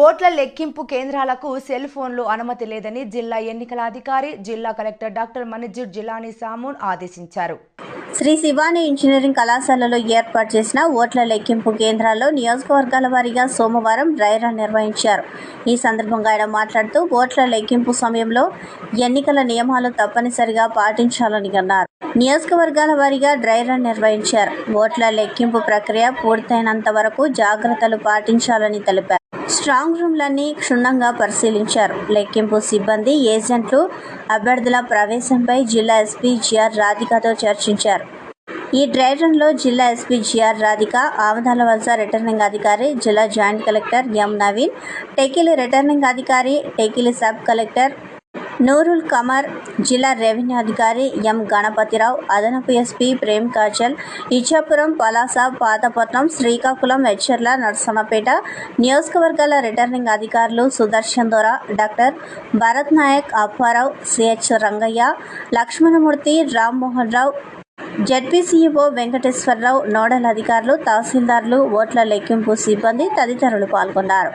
ఓట్ల లెక్కింపు కేంద్రాలకు సెల్ ఫోన్లు అనుమతి లేదని జిల్లా ఎన్నికల అధికారి జిల్లా కలెక్టర్ డాక్టర్ మనిజుడ్ జిలానీ సామూన్ ఆదేశించారు. శ్రీ శివాని ఇంజనీరింగ్ కళాశాలలో ఏర్పాటు చేసిన ఓట్ల లెక్కింపు కేంద్రాల్లో నియోజకవర్గాల వారీగా సోమవారం డ్రై రన్ నిర్వహించారు. ఈ సందర్భంగా ఆయన మాట్లాడుతూ ఓట్ల లెక్కింపు సమయంలో ఎన్నికల నియమాలు తప్పనిసరిగా పాటించాలని అన్నారు. నియోజకవర్గాల వారీగా డ్రై రన్ నిర్వహించారు. ఓట్ల లెక్కింపు ప్రక్రియ పూర్తయినంత వరకు జాగ్రత్తలు పాటించాలని తెలిపారు. స్ట్రాంగ్ రూమ్లన్నీ క్షుణ్ణంగా పరిశీలించారు. లెక్కింపు సిబ్బంది ఏజెంట్లు అభ్యర్థుల ప్రవేశంపై జిల్లా ఎస్పీ జిఆర్ రాధికతో చర్చించారు. ఈ డ్రై రన్లో జిల్లా ఎస్పీ జిఆర్ రాధిక ఆమదాల వలస రిటర్నింగ్ అధికారి జిల్లా joint collector M Naveen Tekkali returning అధికారి టెకిలి సబ్ కలెక్టర్ నూరుల్ కమర్ జిల్లా రెవెన్యూ అధికారి ఎం గణపతిరావు అదనపు ఎస్పీ ప్రేమ్ కాజల్ ఇచ్చాపురం పలాస పాతపట్నం శ్రీకాకుళం ఎచ్చర్ల నరసమ్మపేట నియోజకవర్గాల రిటర్నింగ్ అధికారులు Sudarshan Dora doctor Bharat Naik Appa Rao CH Rangaiah Lakshmana Murthy Rammohan Rao ZP CEO Venkateswara Rao nodal అధికారులు తహసీల్దార్లు ఓట్ల లెక్కింపు సిబ్బంది తదితరులు పాల్గొన్నారు.